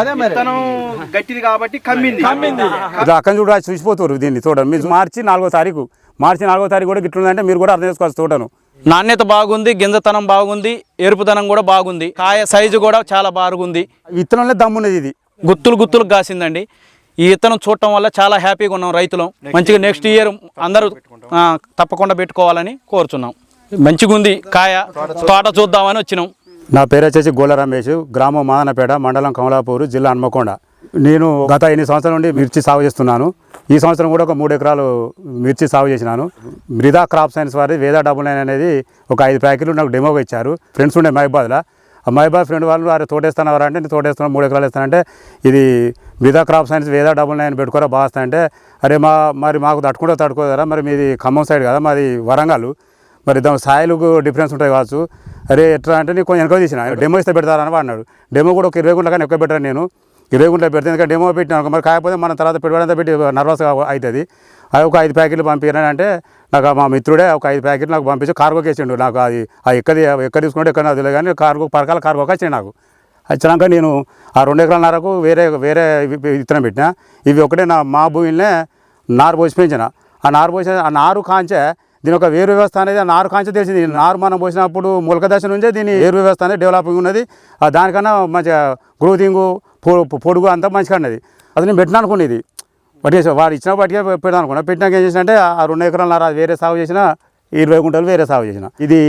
అదే మరి. గట్టిది కాబట్టి కమ్మింది. అక్కడ చూడ చూసిపోతారు దీన్ని చూడండి. మీరు మార్చి నాలుగో తారీఖు. మార్చి నాలుగో తారీఖు కూడా గిట్లుందంటే మీరు కూడా అర్థం చేసుకోవచ్చు తోటను. నాణ్యత బాగుంది గింజతనం బాగుంది ఎరుపుదనం కూడా బాగుంది. కాయ సైజు కూడా చాలా బాగుంది. విత్తనంలో దమ్మున్నది ఇది. గుత్తులు గుత్తులు కాసిందండి. ఈ విత్తనం చూడటం వల్ల చాలా హ్యాపీగా ఉన్నాం రైతులం. మంచిగా నెక్స్ట్ ఇయర్ అందరూ తప్పకుండా పెట్టుకోవాలని కోరుచున్నాం. మంచిగా ఉంది కాయ తోట చూద్దామని వచ్చినాం. నా పేరు వచ్చేసి గోల రమేష్ గ్రామం మాదనపేట మండలం కమలాపూర్ జిల్లా హన్మకొండ. నేను గత ఎన్ని సంవత్సరాల నుండి మిర్చి సాగు చేస్తున్నాను. ఈ సంవత్సరం కూడా ఒక మూడు ఎకరాలు మిర్చి సాగు చేసినాను. మృదా క్రాప్ సైన్స్ వారి వేదా డబుల్ నైన్ అనేది ఒక ఐదు ప్యాకెట్లు నాకు డెమోగా ఇచ్చారు. ఫ్రెండ్స్ ఉండే మహిబాద్లో ఆ మహిబాద్ ఫ్రెండ్ వాళ్ళు వారు తోటేస్తున్నారు అంటే నేను తోటేస్తున్నాను మూడు ఎకరాలు ఇస్తానంటే ఇది Mruda crop science Veda double nine పెట్టుకోరా బాగా వస్తాయంటే అరే మా మరి మాకు తట్టుకుంటే తట్టుకోదారా మరి మీది ఖమ్మం సైడ్ కదా మాది వరంగల్. మరి దాని సాయిలకు డిఫరెన్స్ ఉంటాయి కావచ్చు. అరే ఎట్లా అంటే నీకు కొంచెం ఎక్కువ తీసిన. డెమో ఇస్తే పెడతారని అన్నాడు డెమో కూడా ఒక ఇరవై గుంటల కానీ ఎక్కువ పెట్టాను నేను. ఇరవై గుంటలు పెడితే ఎందుకంటే డెమో పెట్టినాను మరి కాకపోతే మన తర్వాత పెట్టుబడి పెట్టి నర్వస్గా అవుతుంది అది ఒక ఐదు ప్యాకెట్లు పంపించాను అంటే నాకు మా మిత్రుడే ఒక ఐదు ప్యాకెట్లు నాకు పంపించి కార్గోకి వేసిండు. నాకు అది ఆ ఎక్కడ తీసుకుంటే ఎక్కడ నాకు కానీ కార్గో పరకాల కార్గోకి వచ్చినాయి నాకు. వచ్చినాక నేను ఆ రెండు నరకు వేరే వేరే విత్తనం పెట్టిన. ఇవి ఒకటే నా మా భూమిలోనే నారు పోసి పెంచిన. ఆ నారు పోసిన ఆ నారు కాంచే దీని ఒక వేరు వ్యవస్థ అనేది నారు కాంచి తెలిసింది. నారు మనం పోసినప్పుడు మొలక దశ నుంచే దీని వేరు వ్యవస్థ అనేది డెవలపింగ్ ఉన్నది. దానికన్నా మంచిగా గ్రోతింగ్ పొడుగు అంతా మంచిగా ఉన్నది. అది నేను పెట్టిన అనుకునేది పట్టేసి వాడు ఇచ్చిన పట్టుకే పెడదాం అనుకున్నా. పెట్టినాక ఏం చేసినంటే ఆ రెండు ఎకరాల నార వేరే సాగు చేసిన ఇరవై గుంటలు వేరే సాగు చేసిన. ఇది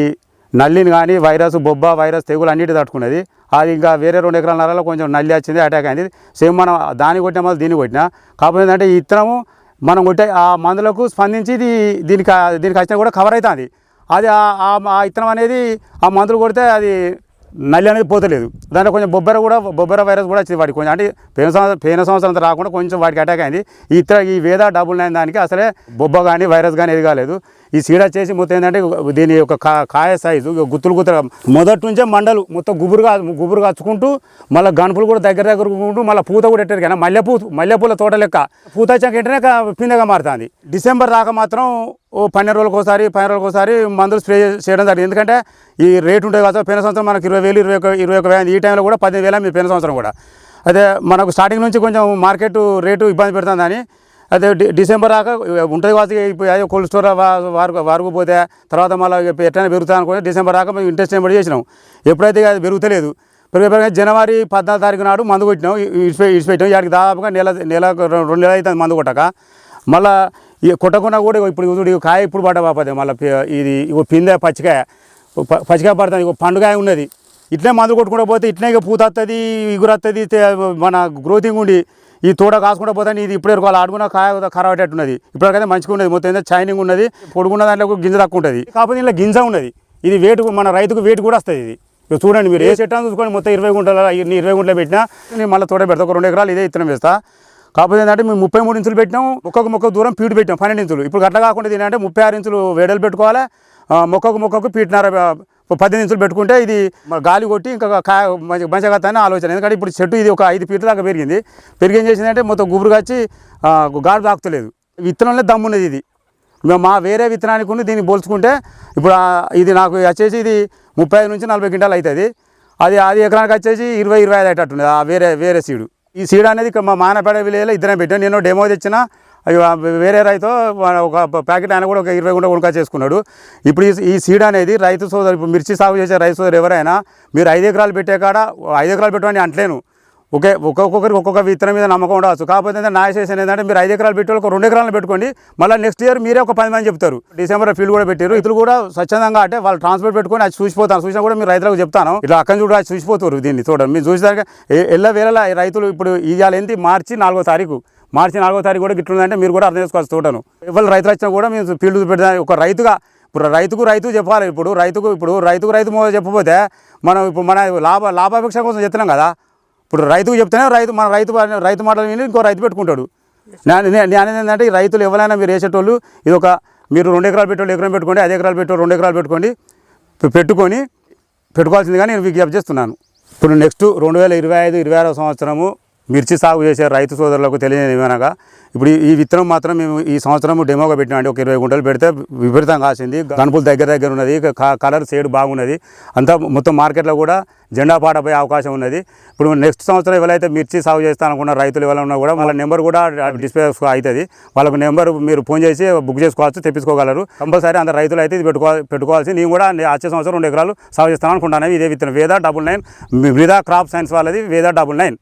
నల్లిని కానీ వైరస్ బొబ్బ వైరస్ తెగులు అన్నిటి తట్టుకున్నది. అది ఇంకా వేరే రెండు ఎకరాల నరాలో కొంచెం నల్లి వచ్చింది అటాక్ అయింది. సేమ్ మనం దాన్ని కొట్టినా మళ్ళీ దీన్ని కొట్టినా. కాకపోతే ఏంటంటే ఈ ఇత్తనము మనం కొట్టే ఆ మందులకు స్పందించి ఇది దీనికి దీనికి వచ్చినా కూడా కవర్ అవుతుంది. అది ఆ- ఆ ఇత్తనం అనేది ఆ మందులు కొడితే అది నల్లి అనేది పోతలేదు. దాంట్లో కొంచెం బొబ్బర కూడా బొబ్బర వైరస్ కూడా వచ్చింది వాడికి కొంచెం. అంటే పేన సంవత్సరం పేన సంవత్సరం అంతా రాకుండా కొంచెం వాడికి అటాక్ అయింది. ఇతర ఈ వేద డబుల్ నైన్ దానికి అసలే బొబ్బ కానీ వైరస్ కానీ ఏది కాలేదు ఈ సీడ చేసి మొత్తం ఏంటంటే దీని యొక్క కా- కాయ సైజు గుత్తులు గుత్తులు మొదటి నుంచే మండలు మొత్తం గుబురుగా గుబురు కచ్చుకుంటూ మళ్ళీ గణపులు కూడా దగ్గర దగ్గర ఉంటూ మళ్ళీ పూత కూడా ఎట్టారు కానీ మల్లెపూ మల్లెపూల తోట లెక్క. పూత వచ్చాక ఏంటనే పిందగా మారుతుంది. డిసెంబర్ రాక మాత్రం ఓ పన్నెండు రోజులకు ఒకసారి పన్నెండు రోజులకు ఒకసారి మందులు స్ప్రే చేయడం జరిగింది. ఎందుకంటే ఈ రేటు ఉంటుంది కదా పోయిన సంవత్సరం మనకు ఇరవై వేలు ఇరవై ఒక ఇరవై ఒక వేలు ఈ టైంలో కూడా పదిహేను వేల మీ పోయిన సంవత్సరం కూడా. అదే మనకు స్టార్టింగ్ నుంచి కొంచెం మార్కెట్ రేటు ఇబ్బంది పెడుతుందని అదే డి- డిసెంబర్ రాక ఉంటుంది కాదు అదే కోల్డ్ స్టోర్ వారు వారుకు పోతే తర్వాత మళ్ళీ ఎట్లయినా పెరుగుతా అనుకుంటే డిసెంబర్ దాకా మేము ఇంట్రెస్ట్ ఏం చేసినాం. ఎప్పుడైతే అది పెరుగుతలేదు. పెరిగే పెరిగే జనవరి పద్నాలుగు తారీఖు నాడు మందు కొట్టినాం. ఇడిచిపె ఇడిచిపెట్టాం వాడికి దాదాపుగా నెల నెల రెండు నెలలు అవుతుంది మందు కొట్టక. మళ్ళా ఇక కొట్టకుండా కూడా ఇప్పుడు కాయ ఇప్పుడు పడ్డ బాపదే మళ్ళీ ఇది ఇగో పిందె పచ్చికాయ పచ్చికాయ పడుతుంది ఇగో పండుగాయ ఉన్నది. ఇట్లే మందు కొట్టుకుంటూ పోతే ఇట్లే ఇక పూత వస్తుంది ఇగురొస్తుంది మన గ్రోతింగ్ ఉండి ఈ తోట కాసుకుంటూ పోతే ఇది ఇప్పుడు వరకు వాళ్ళు ఆడుకున్న కాయ ఖరాబ్ అయ్యేట్టున్నది ఇప్పటికైతే మంచిగా ఉన్నది. మొత్తం ఏంటంటే షైనింగ్ ఉన్నది. పొడుగున్న దాంట్లో గింజ తక్కువ ఉంటుంది. కాకపోతే ఇలా గింజ ఉన్నది. ఇది వేటు మన రైతుకు వేటు కూడా వస్తుంది ఇది. ఇక చూడండి మీరు. ఏ చెట్టు చూసుకొని మొత్తం ఇరవై గుంటల ఇరవై గుంటలు పెట్టినా నేను మళ్ళీ తోట పెడతా. ఒక రెండు ఎకరాలు ఇదే ఇత్తనం వేస్తా. కాకపోతే ఏంటంటే మేము ముప్పై మూడు ఇంచులు పెట్టినాం మొక్కకు మొక్క దూరం పీటు పెట్టాం పన్నెండు ఇంచులు. ఇప్పుడు గట్ల కాకుండా ఏంటంటే ముప్పై ఆరు ఇంచులు వేడలు పెట్టుకోవాలి. మొక్కకు మొక్కకు పీటున్నర ఆ, పద్దెనిమిది ఇంచులు పెట్టుకుంటే ఇది గాలి కొట్టి ఇంకా కాయ మంచి మంచిగా అని ఆలోచన. ఎందుకంటే ఇప్పుడు చెట్టు ఇది ఒక ఐదు ఫీట్ల దాకా పెరిగింది. పెరిగి ఏం చేసిందంటే మొత్తం గుబురు వచ్చి గాలి తాకుతలేదు. విత్తనంలో దమ్మున్నది ఇది. మేము మా వేరే విత్తనానికి ఉండి దీన్ని పోల్చుకుంటే ఇప్పుడు ఇది నాకు వచ్చేసి ఇది ముప్పై ఐదు నుంచి నలభై క్వింటాలు అవుతుంది. అది అది ఎకరానికి వచ్చేసి ఇరవై ఇరవై ఐదు అయ్యేటట్టుంది ఆ వేరే వేరే సీడు. ఈ సీడ్ అనేది మా మానపేడ విలేజ్లో ఇద్దరం పెట్టాను నేను డెమో తెచ్చిన అయ్యో, వేరే రైతు ఒక ప్యాకెట్ ఆయన కూడా ఒక ఇరవై గుంట కొనుక చేసుకున్నాడు. ఇప్పుడు ఈ- ఈ సీడ్ అనేది రైతు సోదరు ఇప్పుడు మిర్చి సాగు చేసే రైతు సోదరు ఎవరైనా మీరు ఐదు ఎకరాలు పెట్టే కాడ ఐదు ఎకరాలు పెట్టమని అంటలేను. ఒకే ఒక్కొక్కరికి ఒక్కొక్క విత్తనం మీద నమ్మకం ఉండవచ్చు. కాకపోతే ఏంటంటే నా చేసిన ఏంటంటే మీరు ఐదు ఎకరాలు పెట్టి ఒక రెండు ఎకరాలు పెట్టుకోండి. మళ్ళీ నెక్స్ట్ ఇయర్ మీరే ఒక పది మంది చెప్తారు. డిసెంబర్ ఫీల్డ్ కూడా పెట్టారు ఇతరులు కూడా స్వచ్ఛందంగా అంటే వాళ్ళు ట్రాన్స్పోర్ట్ పెట్టుకొని అది చూసిపోతాను చూసినా కూడా మీరు రైతులకు చెప్తాను. ఇట్లా అక్కడ చూడ చూసిపోతారు దీన్ని చూడండి మీరు చూసేదాకా ఎల్ల వేళ రైతులు ఇప్పుడు ఇవాళ ఏంటి మార్చి నాలుగో తారీఖు. మార్చి నాలుగో తారీఖు కూడా గిట్లుందంటే మీరు కూడా అర్థం చేసుకోవచ్చు తోటను. ఎవరు రైతులు వచ్చినా కూడా మేము ఫీల్డ్ పెడతా ఒక రైతుగా ఇప్పుడు రైతుకు రైతు చెప్పాలి. ఇప్పుడు రైతుకు ఇప్పుడు రైతుకు రైతు చెప్పబోతే మనం ఇప్పుడు మన లాభ లాభాపేక్ష కోసం చెప్తున్నాం కదా. ఇప్పుడు రైతుకు చెప్తేనే రైతు మన రైతు రైతు మాటలు విని ఇంకో రైతు పెట్టుకుంటాడు. నేను ఏంటంటే ఈ రైతులు ఎవరైనా మీరు వేసేటోళ్ళు ఇది ఒక మీరు రెండు ఎకరాలు పెట్టేవాళ్ళు ఎకరం పెట్టుకోండి ఐదు ఎకరాలు పెట్టే రెండు ఎకరాలు పెట్టుకోండి పెట్టుకొని పెట్టుకోవాల్సిందిగా నేను విజ్ఞప్తి చేస్తున్నాను. ఇప్పుడు నెక్స్ట్ రెండు వేల ఇరవై ఐదు ఇరవై ఆరో సంవత్సరము మిర్చి సాగు చేసే రైతు సోదరులకు తెలియదు ఏమనగా ఇప్పుడు ఈ- విత్తనం మాత్రం మేము ఈ సంవత్సరం డెమోగా పెట్టినామండి ఒక ఇరవై గుంటలు పెడితే విపరీతంగా కాసింది. గణపులు దగ్గర దగ్గర ఉన్నది క- కలర్ షేడ్ బాగున్నది. అంతా మొత్తం మార్కెట్లో కూడా జెండా పాటపోయే అవకాశం ఉన్నది. ఇప్పుడు నెక్స్ట్ సంవత్సరం ఎవరైతే మిర్చి సాగు చేస్తాననుకున్న రైతులు ఎవరైనా ఉన్నా కూడా వాళ్ళ నెంబర్ కూడా డిస్ప్లే అవుతుంది వాళ్ళకు నెంబర్ మీరు ఫోన్ చేసి బుక్ చేసుకోవచ్చు తెప్పించుకోగలరు. కంపల్సరీ అంత రైతులు అయితే ఇది పెట్టుకోవాలి పెట్టుకోవాల్సి నేను కూడా వచ్చే సంవత్సరం రెండు ఎకరాలు సాగు చేస్తాను అనుకుంటాను. ఇదే విత్తనం. Veda double nine Mruda crop science వాళ్ళది వేదా డబుల్ నైన్.